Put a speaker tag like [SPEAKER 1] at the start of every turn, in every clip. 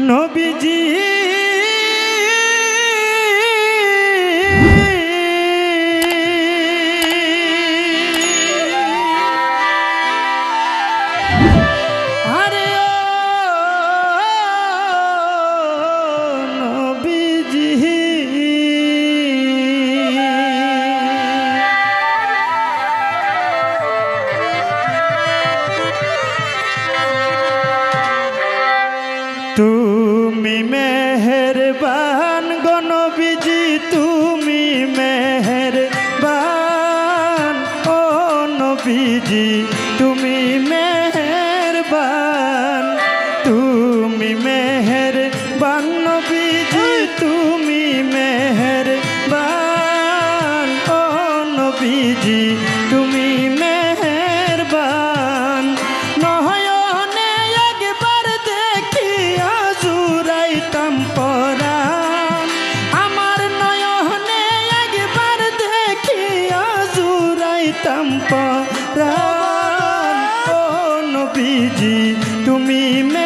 [SPEAKER 1] নবীজি তুমি মেহেরবান। পরাণ ও নবীজি তুমি মেহেরবান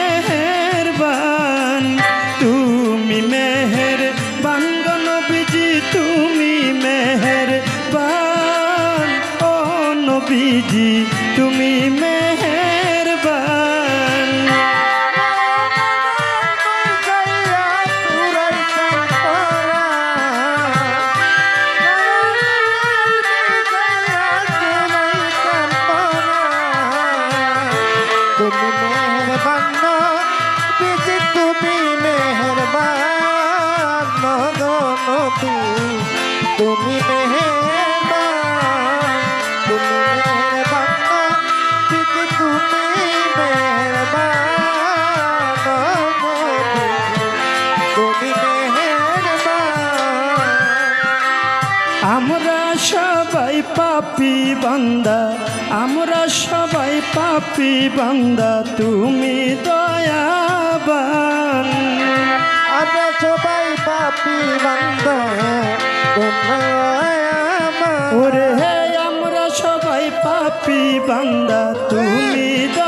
[SPEAKER 1] তুমি মেহরবান
[SPEAKER 2] বিজি তুমি মেহরবান নবী তুমি মেহরবান তুমি মেহরবান বিজি তুমি মেহরবান নবী তুমি মেহরবান
[SPEAKER 1] আমরা সবাই পাপি বান্দা, আমরা পাপি বান্দা তুমি দয়াবান।
[SPEAKER 2] আমরা সবাই পাপি বান্দা
[SPEAKER 1] ওরে হে আমরা সবাই পাপি বান্দা তুমি দয়াবান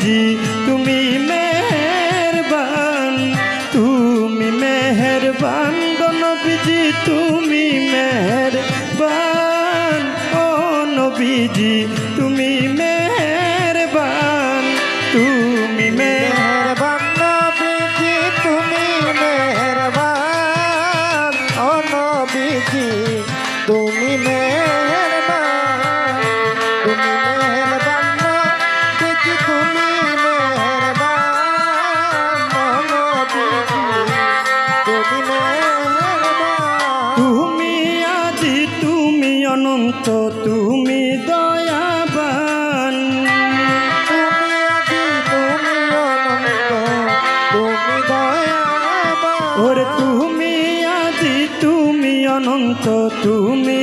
[SPEAKER 1] নবীজি তুমি মেহরবান তুমি মেহরবান গো নবীজি তুমি মেহরবান ও নবীজি তুমি মেহেরবান অনন্ত তুমি দয়াবান। ওরে তুমি আদি তুমি অনন্ত তুমি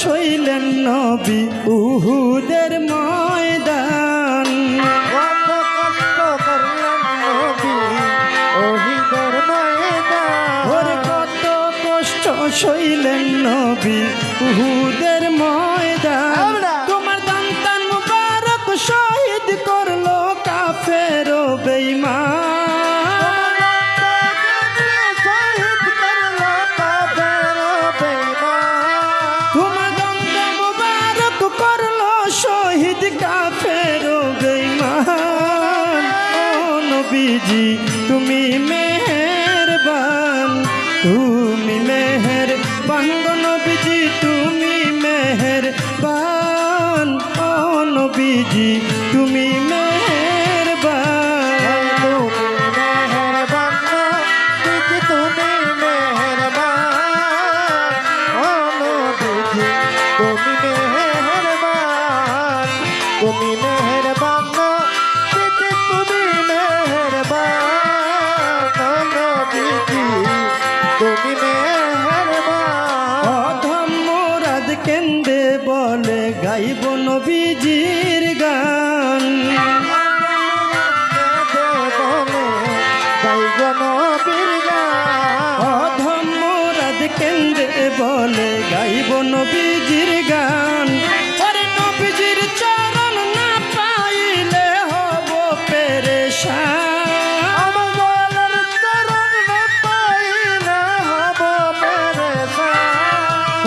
[SPEAKER 1] সইলেন নবী উহুদের ময়দান।
[SPEAKER 2] কত কষ্ট করলেন নবী ওহিদের ময়দান।
[SPEAKER 1] কত কষ্ট সইলেন নবী উহুদের নবীজি তুমি মেহরবান। তুমি নবীজির গান। ওরে নবীজির চরণ না পাইলে হব পেরেশান।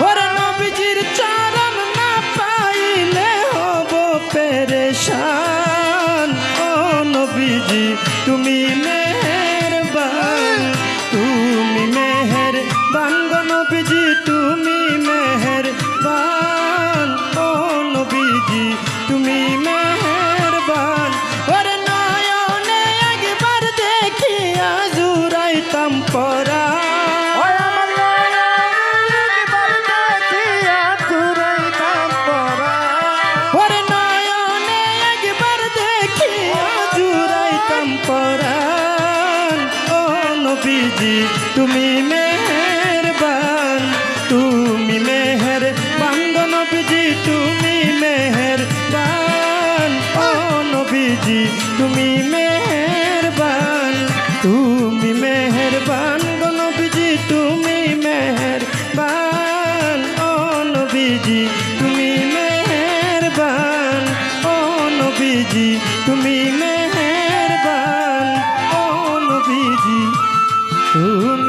[SPEAKER 1] ওরে নবীজির চরণ না পাইলে হব পেরেশান। ও নবীজি তুমি মেহেরবান নবীজি তুমি মেহেরবান তুমি মেহের বাঙ্গ নবীজি তুমি মেহেরবান ও নবীজি তুমি মেহেরবান তুমি মেহেরবান গো নবীজি তুমি মেহেরবান ও নবীজি তুমি মেহেরবান ও নবীজি তুমি মেহেরবান Ooh.